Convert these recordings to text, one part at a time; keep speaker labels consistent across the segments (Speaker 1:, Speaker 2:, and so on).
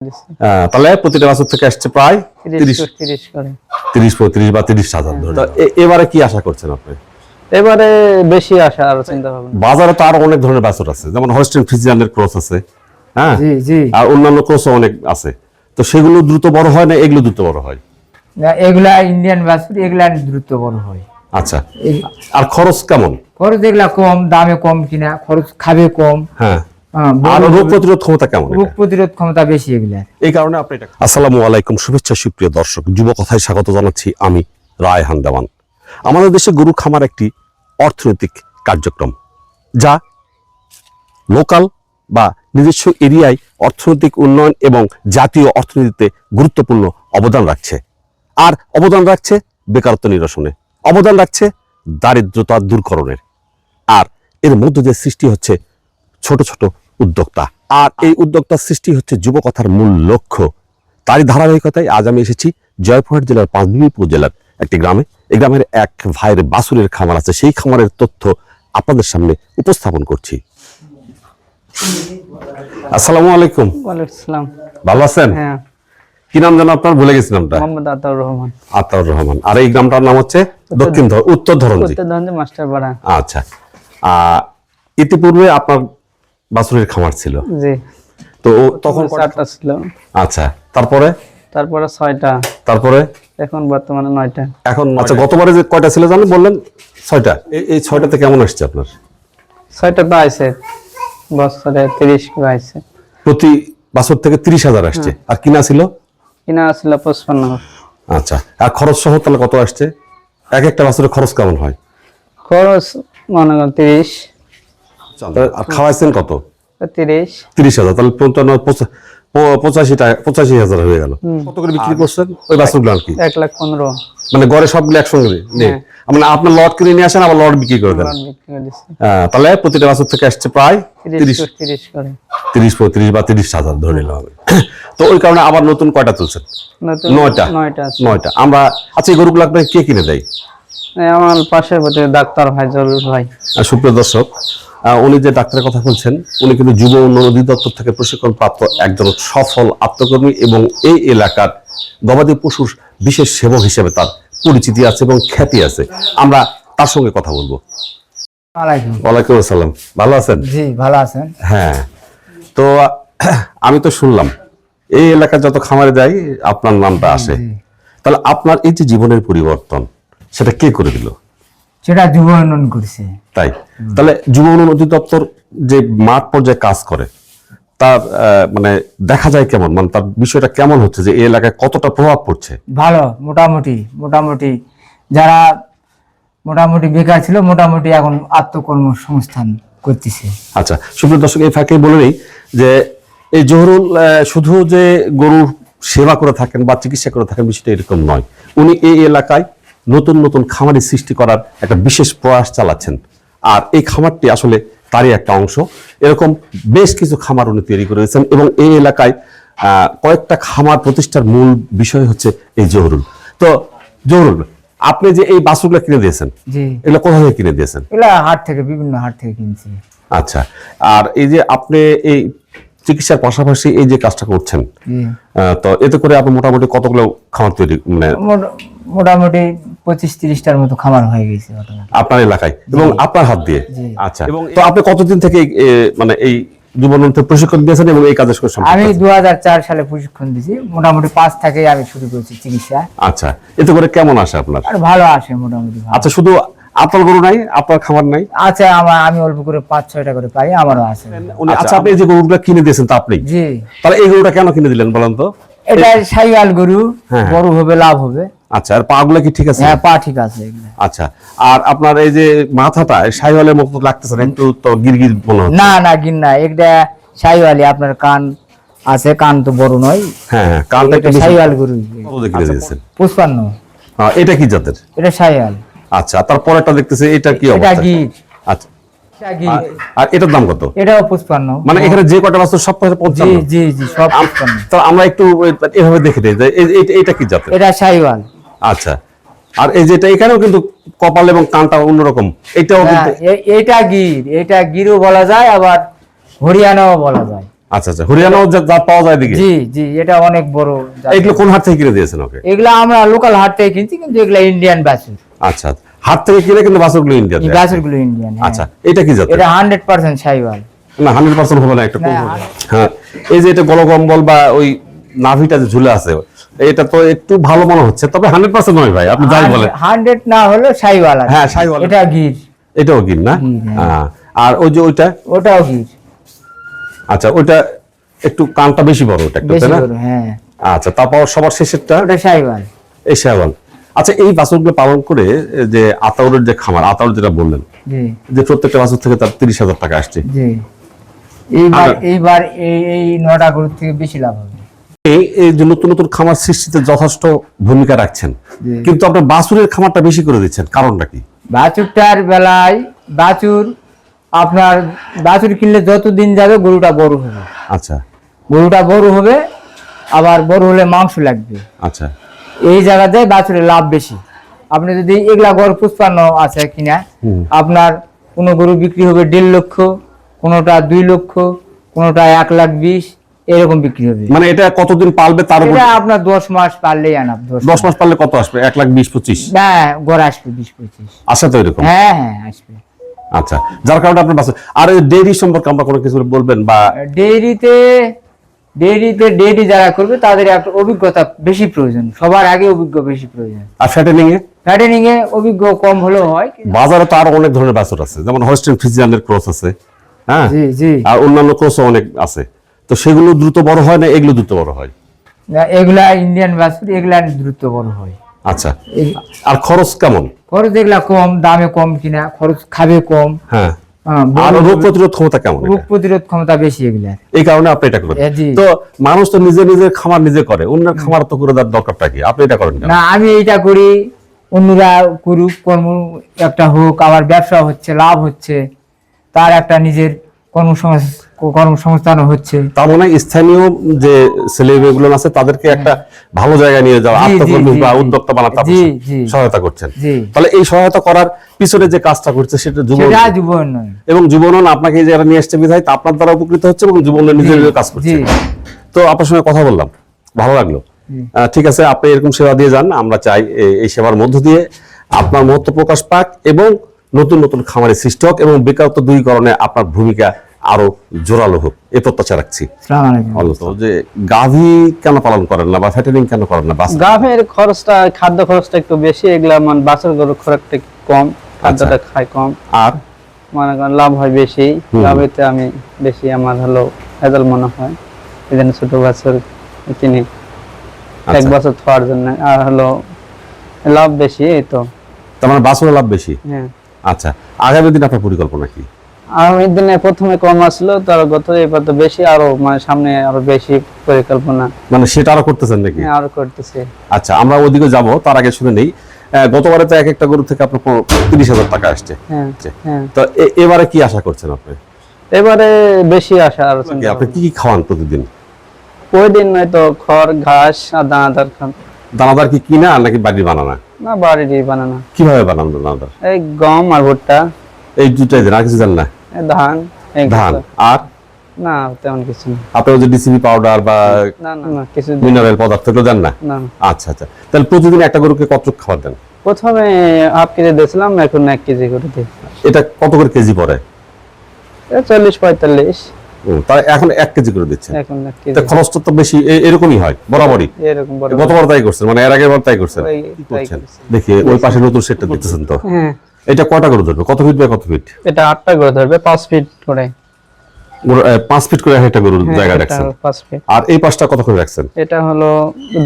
Speaker 1: আহ, তাহলে প্রতিটা বছর থেকে আসছে প্রায় তিরিশ পঁয়ত্রিশ বা তিরিশ হাজার এবারে কি আশা করছেন আপনি?
Speaker 2: এবারে বেশি আসা আর চিন্তা ভাবনা।
Speaker 1: বাজারে তো আরও অনেক ধরনের বাছুর আছে যেমন হোস্টেন ফ্রিজিয়ানের ক্রস আছে হ্যাঁ?
Speaker 3: জি জি।
Speaker 1: আর অন্যান্য ক্রসও অনেক আছে। তো সেগুলো দ্রুত বড় হয় না এগুলো দ্রুত বড় হয়?
Speaker 3: না, এগুলা ইন্ডিয়ান বাছুর এগুলা দ্রুত বড় হয়।
Speaker 1: আচ্ছা। আর খরচ কেমন?
Speaker 3: খরচ এগুলা কম দামে কম কিনা খরচ খাবে কম।
Speaker 1: হ্যাঁ
Speaker 3: হ্যাঁ,
Speaker 1: আর
Speaker 3: বড়
Speaker 1: রোগ
Speaker 3: হবে।
Speaker 1: প্রতিরোধ ক্ষমতা কেমন
Speaker 3: রোগ
Speaker 1: এটা?
Speaker 3: প্রতিরোধ ক্ষমতা বেশি এগুলা
Speaker 1: এই কারণে আপনি এটা আসসালামু আলাইকুম শুভেচ্ছা সুপ্রিয় দর্শক যুব কথায় স্বাগত জানাচ্ছি আমি রায়হান দেওয়ান আমাদের দেশে গরু খামার একটি অর্থনৈতিক কার্যক্রম যা লোকাল বা নিজস্ব এরিয়ায় অর্থনৈতিক উন্নয়ন এবং জাতীয় অর্থনীতিতে গুরুত্বপূর্ণ অবদান রাখছে আর অবদান রাখছে বেকারত্ব নিরসনে অবদান রাখছে দারিদ্রতা দূরকরণের আর এর মধ্য দিয়ে সৃষ্টি হচ্ছে ছোট ছোট উদ্যোক্তা। আর এই উদ্যোক্তার সৃষ্টি হচ্ছে যুবকথার মূল লক্ষ্য। তারই ধারাবাহিকতায় আজ আমি এসেছি জয়পুরহাট জেলার পাঁচবিবি উপজেলার একটি গ্রামে। এই গ্রামের এক ভাইয়ের বাসুরের খামার আছে। সেই খামারের তথ্য আপনাদের সামনে উপস্থাপন করছি। আসসালামু আলাইকুম।
Speaker 2: ওয়ালাইকুম আসসালাম
Speaker 1: ভালো আছেন?
Speaker 2: হ্যাঁ।
Speaker 1: কি নাম আপনার? ভুলে গেছি নামটা।
Speaker 2: মোহাম্মদ আতাউর রহমান।
Speaker 1: আতাউর রহমান। আর এই গ্রামটার নাম হচ্ছে দক্ষিণ উত্তর আচ্ছা। ইতিপূর্বে আপনার বাসুরের খামার ছিল।
Speaker 2: জি।
Speaker 1: তো তখন
Speaker 2: চারটা ছিল।
Speaker 1: আচ্ছা তারপরে?
Speaker 2: তারপরে ছয়টা।
Speaker 1: তারপরে?
Speaker 2: এখন বর্তমানে নয়টা।
Speaker 1: এখন আচ্ছা গতবারে যে কয়টা ছিল জানেন বললেন ছয়টা। এই- এই ছয়টাতে কেমন আসছে আপনার?
Speaker 2: ছয়টা তো আইছে। বছরে তিরিশ করে আইছে।
Speaker 1: প্রতি বছর থেকে তিরিশ হাজার আসছে। আর কিনা ছিল?
Speaker 2: কিনা ছিল পঁচপান্ন।
Speaker 1: আচ্ছা আর খরচ সহ তাহলে কত আসছে? এক একটা বছরের খরচ কেমন হয়?
Speaker 2: খরচ মনে করেন তিরিশ।
Speaker 1: আর খাওয়াইছেন কত?
Speaker 2: তিরিশ।
Speaker 1: তিরিশ হাজার তাহলে পঞ্চান্ন পঁচাশি টাকা পঁচাশি হাজার হয়ে গেল। কত করে বিক্রি করছেন? ওই বাছুরগুলো আর কি?
Speaker 2: এক লাখ পনেরো।
Speaker 1: মানে গড়ে সবগুলো একসঙ্গে নেই? মানে আপনার লট কিনে নিয়ে আসেন আবার লট বিক্রি করে দেন। হ্যাঁ, তাহলে প্রতিটা থেকে আসছে প্রায়
Speaker 2: তিরিশ
Speaker 1: তিরিশ। পঁয়ত্রিশ বা তিরিশ হাজার ধরে নিলাম আমি। তো ওই কারণে আবার নতুন কয়টা তুলছেন? নয়টা।
Speaker 2: নয়টা
Speaker 1: আমরা আচ্ছা এই গরুগুলো আপনাকে কে কিনে দেয়?
Speaker 2: আমার পাশের প্রতি ডাক্তার ভাই। ভাই
Speaker 1: সুপ্রিয় দর্শক উনি যে ডাক্তারের কথা বলছেন উনি কিন্তু যুব উন্নয়ন অধিদপ্তর থেকে প্রশিক্ষণ প্রাপ্ত একজন সফল আত্মকর্মী এবং এই এলাকার গবাদি পশুর বিশেষ সেবক হিসেবে তার পরিচিতি আছে এবং খ্যাতি আছে। আমরা তার সঙ্গে কথা বলব। ওয়ালাইকুম। আসসালাম। ভালো আছেন?
Speaker 3: জি ভালো আছেন।
Speaker 1: হ্যাঁ। তো আমি তো শুনলাম এই এলাকার যত খামারে যাই আপনার নামটা আসে। তাহলে আপনার এই যে জীবনের পরিবর্তন সেটা কে করে দিল?
Speaker 3: সেটা যুব উন্নয়ন করছে।
Speaker 1: তাই। তাহলে যুব উন্নয়ন অধিদপ্তর যে মাঠ পর্যায়ে কাজ করে তার মানে দেখা যায় কেমন? মানে তার বিষয়টা কেমন হচ্ছে যে এই এলাকায় কতটা প্রভাব পড়ছে?
Speaker 3: ভালো মোটামুটি মোটামুটি। যারা মোটামুটি বেকার ছিল মোটামুটি এখন আত্মকর্মসংস্থান করতেছে।
Speaker 1: আচ্ছা সুপ্রিয় দর্শক এই ফাঁকে বলে নেই যে এই জহরুল শুধু যে গরুর সেবা করে থাকেন বা চিকিৎসা করে থাকেন বিষয়টা এরকম নয়। উনি এই এলাকায় নতুন নতুন খামারি সৃষ্টি করার একটা বিশেষ প্রয়াস চালাচ্ছেন। আর এই খামারটি আসলে তারই একটা অংশ। এরকম বেশ কিছু খামার উনি তৈরি করেছেন এবং এই এলাকায় কয়েকটা খামার প্রতিষ্ঠার মূল বিষয় হচ্ছে এই জহরুল। তো জহরুল আপনি যে এই বাসুগুলো কিনে দিয়েছেন এগুলো কোথা থেকে কিনে দিয়েছেন?
Speaker 3: এগুলা হাট থেকে বিভিন্ন হাট থেকে কিনছি।
Speaker 1: আচ্ছা আর এই যে আপনি এই চিকিৎসার পাশাপাশি এই যে কাজটা করছেন তো এতে করে আপনি মোটামুটি কতগুলো খামার তৈরি মানে
Speaker 3: মোটামুটি পঁচিশ তিরিশটার মতো খামার হয়ে গেছে
Speaker 1: আপনার এলাকায় এবং আপনার হাত দিয়ে? আচ্ছা। এবং তো আপনি কতদিন থেকে মানে এই প্রশিক্ষণ দিয়েছেন এবং এই কাজের সঙ্গে
Speaker 3: আমি দু সালে প্রশিক্ষণ দিয়েছি। মোটামুটি পাঁচ থেকে আমি শুরু করেছি চিকিৎসা।
Speaker 1: আচ্ছা। এতে করে কেমন আসে আপনার?
Speaker 3: আর ভালো আসে মোটামুটি
Speaker 1: আচ্ছা শুধু আপনার গরু নাই আপনার খামার নাই?
Speaker 3: আচ্ছা আমার আমি অল্প করে পাঁচ ছয়টা করে পাই আমারও আছে।
Speaker 1: আচ্ছা আপনি যে গরুগুলো কিনে দিয়েছেন তা আপনি?
Speaker 3: জি।
Speaker 1: তাহলে এই গরুটা কেন কিনে দিলেন বলেন তো?
Speaker 3: এটা সাইওয়াল গরু
Speaker 1: হ্যাঁ।
Speaker 3: বড় হবে লাভ হবে।
Speaker 1: আচ্ছা আর পাগুলো কি ঠিক আছে?
Speaker 3: হ্যাঁ পা ঠিক আছে
Speaker 1: আচ্ছা আর আপনার এই যে মাথাটা শাহিওয়ালের মতো লাগতেছে না একটু তো গিরগির হচ্ছে।
Speaker 3: না না গিন না এটা সাইওয়ালি আপনার কান আছে কান তো বড় নয়।
Speaker 1: হ্যাঁ হ্যাঁ কানটা একটু
Speaker 3: সাইওয়াল গরু।
Speaker 1: দিয়েছেন
Speaker 3: পুষ্পান্ন।
Speaker 1: হ্যাঁ, এটা কি জাতের?
Speaker 3: এটা সাইওয়াল
Speaker 1: আচ্ছা তারপরেটা দেখতেছি এটা কি অবস্থা? আচ্ছা
Speaker 3: এটা গির।
Speaker 1: আর- আর এটার দাম কত?
Speaker 3: এটাও
Speaker 1: মানে এখানে যে কটা বছর সব
Speaker 3: জি
Speaker 1: পঞ্চান্ন
Speaker 3: জি জি সব
Speaker 1: তো আমরা একটু এভাবে দেখে দিই এটা কি জাতের?
Speaker 3: এটা সাইওয়াল।
Speaker 1: আচ্ছা। আর এই যেটা এখানেও কিন্তু কপাল এবং কানটা অন্যরকম। এটাও
Speaker 3: হ্যাঁ,
Speaker 1: কিন্তু
Speaker 3: এটা গির। এটা গিরও বলা যায় আবার হরিয়ানাও বলা যায়।
Speaker 1: আচ্ছা আচ্ছা। হরিয়ানাও যা জাত পাওয়া যায় দিকে
Speaker 3: জি জি এটা অনেক বড়
Speaker 1: এগুলো কোন হাট থেকে কিনে দিয়েছেন ওকে?
Speaker 3: এগুলা আমরা লোকাল হাট থেকে কিনছি কিন্তু এগুলা ইন্ডিয়ান বাছুর
Speaker 1: আচ্ছা আচ্ছা। হাট থেকে কিনে কিন্তু বাছুরগুলো ইন্ডিয়াতে
Speaker 3: এই বাছুর ইন্ডিয়ান
Speaker 1: আচ্ছা এটা কি জাত
Speaker 3: এটা হান্ড্রেড পার্সেন্ট সাইওয়াল।
Speaker 1: না হান্ড্রেড পার্সেন্ট হবে না একটা কম হ্যাঁ এই যে এটা গলকম্বল বা ওই নাভিটা যে ঝুলে আছে এটা তো একটু ভালো মনে হচ্ছে তবে হান্ড্রেড পার্সেন্ট নয় ভাই আপনি যাই বলেন।
Speaker 3: হান্ড্রেড না হলেও সাইওয়াল
Speaker 1: হ্যাঁ সাইওয়াল
Speaker 3: এটা গির।
Speaker 1: এটাও কিন না?
Speaker 3: গির, হ্যাঁ।
Speaker 1: হ্যাঁ। আর ওই যে ওইটা?
Speaker 3: ওটাও গির।
Speaker 1: আচ্ছা ওইটা একটু কানটা বেশি বড় ওটা একটু তাই না?
Speaker 3: হ্যাঁ।
Speaker 1: আচ্ছা তারপর সবার শেষেরটা?
Speaker 3: ওটা সাইওয়াল।
Speaker 1: এই শাহওয়াল আচ্ছা এই বাছুরগুলো পালন করে যে আতাউরের যে খামার আতাউর যেটা বললেন যে প্রত্যেকটা বাছুর থেকে তার তিরিশ হাজার টাকা আসছে।
Speaker 3: এইবার এইবার এই নটা গরুর থেকে বেশি লাভ হবে।
Speaker 1: এই যে নতুন নতুন খামার সৃষ্টিতে যথেষ্ট ভূমিকা রাখছেন। কিন্তু আপনার বাছুরের খামারটা বেশি করে দিচ্ছেন কারণটা কি?
Speaker 3: বাছুরটার বেলায় বাছুর আপনার বাছুর কিনলে যত দিন যাবে গরুটা বড় হবে।
Speaker 1: আচ্ছা।
Speaker 3: গরুটা বড় হবে আবার বড় হলে মাংস লাগবে।
Speaker 1: আচ্ছা।
Speaker 3: এই জায়গাতে বাছুরের লাভ বেশি। আপনি যদি এগুলা গরু পুষ্পান্ন আছে কিনা আপনার কোনো গরু বিক্রি হবে দেড় লক্ষ কোনোটা দুই লক্ষ কোনোটা এক লাখ বিশ এরকম বিক্রি হবে।
Speaker 1: মানে এটা কতদিন পালবে তার উপর?
Speaker 3: এটা আপনার দশ মাস পারলেই আনাব দশ
Speaker 1: দশ মাস পারলে কত আসবে? এক লাখ বিশ পঁচিশ?
Speaker 3: হ্যাঁ গড় আসবে বিশ পঁচিশ।
Speaker 1: আসা তো এরকম?
Speaker 3: হ্যাঁ হ্যাঁ আসবে।
Speaker 1: আচ্ছা যার কারণে আপনার বাছুর আর ডেইরি সম্পর্কে আমরা কোনো কিছু বলবেন বা
Speaker 3: ডেইরিতে ডেইরিতে ডেইরি যারা করবে তাদের একটা অভিজ্ঞতা বেশি প্রয়োজন। সবার আগে অভিজ্ঞ বেশি প্রয়োজন।
Speaker 1: আর ফ্যাটেনিং এ
Speaker 3: ফ্যাটেনিং এ অভিজ্ঞ কম হলেও হয়।
Speaker 1: বাজারে তো আরও অনেক ধরনের বাছুর আছে। যেমন হস্টেন ফ্রিজিয়ানের ক্রস আছে। হ্যাঁ?
Speaker 3: জি জি।
Speaker 1: আর অন্যান্য ক্রসও অনেক আছে। তো সেগুলো দ্রুত বড় হয় না এগুলো দ্রুত বড় হয়?
Speaker 3: না, এগুলা ইন্ডিয়ান বাছুর এগুলা দ্রুত বড় হয়।
Speaker 1: আচ্ছা। আর খরচ কেমন?
Speaker 3: খরচ এগুলা কম দামে কম কিনা খরচ খাবে কম।
Speaker 1: হ্যাঁ, আর রোগ প্রতিরোধ ক্ষমতা কেমন
Speaker 3: রোগ প্রতিরোধ ক্ষমতা বেশি এগুলা।
Speaker 1: এই কারণে আপনি এটা করেন। তো মানুষ তো নিজে নিজের খামার নিজে করে অন্যের খামার তো করে দেওয়ার দরকারটা কি? আপনি এটা করেন
Speaker 3: না আমি এটা করি অন্যরা করুক কর্ম একটা হোক আবার ব্যবসা হচ্ছে লাভ হচ্ছে তার একটা নিজের কর্মসংস্থান হচ্ছে।
Speaker 1: তার মানে স্থানীয় যে আছে তাদেরকে একটা ভালো জায়গায় নিয়ে যাওয়া আত্মকর্মী বা উদ্যোক্তা বানাতে। সহায়তা করছেন। তাহলে এই সহায়তা করার পিছনে যে কাজটা করছে সেটা যুব এবং যুব উন্নয়ন আপনাকে জায়গায় নিয়ে আসছে বিধায় আপনার দ্বারা উপকৃত হচ্ছে এবং যুব উন্নয়ন নিজে
Speaker 3: জি,
Speaker 1: নিজে কাজ করছে। তো আপনার সঙ্গে কথা বললাম। ভালো লাগল। ঠিক আছে আপনি এরকম সেবা দিয়ে যান আমরা চাই এই সেবার মধ্য দিয়ে আপনার মহত্ব প্রকাশ পাক এবং নতুন নতুন খামারের সৃষ্টি হোক এবং বেকারত্ব দূরীকরণে আপনার ভূমিকা আরও জোরালো হোক। এ প্রত্যাশা রাখছি। যে গাভী কেন পালন করেন না বা ফ্যাটেনিং কেন করেন না?
Speaker 2: গাভের খরচটা খাদ্য খরচটা একটু বেশি এগুলা মানে বাছুর গরুর খোরাকটা কম খাদ্যটা খায় কম।
Speaker 1: আর?
Speaker 2: মনে করেন লাভ হয় বেশি। লাভেতে আমি বেশি আমার হলো রেজাল্ট মনে হয়। এই জন্য ছোট বাছুর কিনি। এক
Speaker 1: আচ্ছা।
Speaker 2: বছর থাকার জন্য। আর হলো লাভ বেশি এই তো।
Speaker 1: তার মানে বাসুর লাভ বেশি?
Speaker 2: হ্যাঁ।
Speaker 1: আচ্ছা। আগামী দিন আপনার পরিকল্পনা কি?
Speaker 2: আগামী দিনে প্রথমে কম আসলো তার গত এবার তো বেশি আরও মানে সামনে আরও বেশি পরিকল্পনা।
Speaker 1: মানে সেটা আরও করতেছেন নাকি?
Speaker 2: হ্যাঁ, আরও করতেছে।
Speaker 1: আচ্ছা আমরা ওদিকে যাব তার আগে শুনে নেই। গতবারে তো এক একটা গরু থেকে আপনার তিরিশ হাজার টাকা আসছে।
Speaker 2: হ্যাঁ। হ্যাঁ।
Speaker 1: তো এবারে কি আশা করছেন আপনি?
Speaker 2: এবারে বেশি আসা আর
Speaker 1: আপনি কি কি খাওয়ান প্রতিদিন?
Speaker 2: ওই দিন নয়তো খড় ঘাস আর দানাদার খান।
Speaker 1: দানাদার কি কিনা নাকি বাড়ি বানানা?
Speaker 2: না বাড়ি বানানা।
Speaker 1: কীভাবে বানান দানাদার?
Speaker 2: এই গম আর ভুট্টা।
Speaker 1: এই দুটাই দিন আর কিছু জান না?
Speaker 2: ধান
Speaker 1: ধান। আর?
Speaker 2: না তেমন কিছু
Speaker 1: আপনি যে ডিসিবি পাউডার বা
Speaker 2: না না কিছু
Speaker 1: মিনারেল পদার্থ এগুলো দেন না?
Speaker 2: না
Speaker 1: আচ্ছা আচ্ছা। তাহলে প্রতিদিন একটা গরুকে কত খাবার দেন?
Speaker 2: প্রথমে হাফ কেজি দিয়েছিলাম এখন এক কেজি করে দিই।
Speaker 1: এটা কত করে কেজি পড়ে?
Speaker 2: চল্লিশ পঁয়তাল্লিশ।
Speaker 1: তাই এখন এক কেজি করে দিচ্ছেন।
Speaker 2: এখন এক
Speaker 1: খরচটা তো বেশি এরকমই হয় বরাবরই।
Speaker 2: এরকম
Speaker 1: গতবার তাই করছেন মানে এর বার তাই করছেন। দেখি ওই পাশে নতুন সেটটা দিতেছেন তো।
Speaker 2: হ্যাঁ।
Speaker 1: এটা কয়টা করে ধরবে? কত ফিট বাই কত ফিট
Speaker 2: এটা আটটা করে ধরবে পাঁচ ফিট করে।
Speaker 1: পাঁচ ফিট করে একটা গরুর
Speaker 2: হ্যাঁ,
Speaker 1: জায়গা রাখছেন।
Speaker 2: পাঁচ ফিট
Speaker 1: আর এই পাশটা কত করে রাখছেন?
Speaker 2: এটা হলো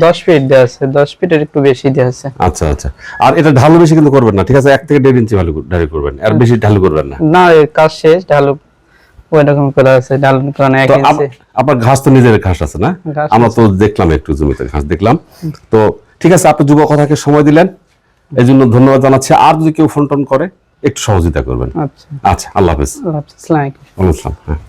Speaker 2: দশ ফিট দেওয়া আছে দশ ফিটের একটু বেশি দেওয়া আছে।
Speaker 1: আচ্ছা আচ্ছা। আর এটা ঢালু বেশি কিন্তু করবেন না ঠিক আছে? এক থেকে দেড় ইঞ্চি ঢালু ঢালু করবেন। আর বেশি ঢালু করবেন না।
Speaker 2: না কাজ শেষ ঢালু ওই রকম করে আছে ঢালু কারণ এক ইঞ্চি।
Speaker 1: আপনার ঘাস তো নিজের ঘাস আছে না? আমরা তো দেখলাম একটু জমিতে ঘাস দেখলাম। তো ঠিক আছে আপনি যুব কথাকে সময় দিলেন। এই জন্য ধন্যবাদ জানাচ্ছি। আর যদি কেউ ফোন টোন করে একটু সহযোগিতা করবেন।
Speaker 2: আচ্ছা।
Speaker 1: আচ্ছা আল্লাহ হাফেজ।
Speaker 2: আল্লাহ হাফিজ। আসসালামু আলাইকুম।
Speaker 1: আসসালাম। হ্যাঁ।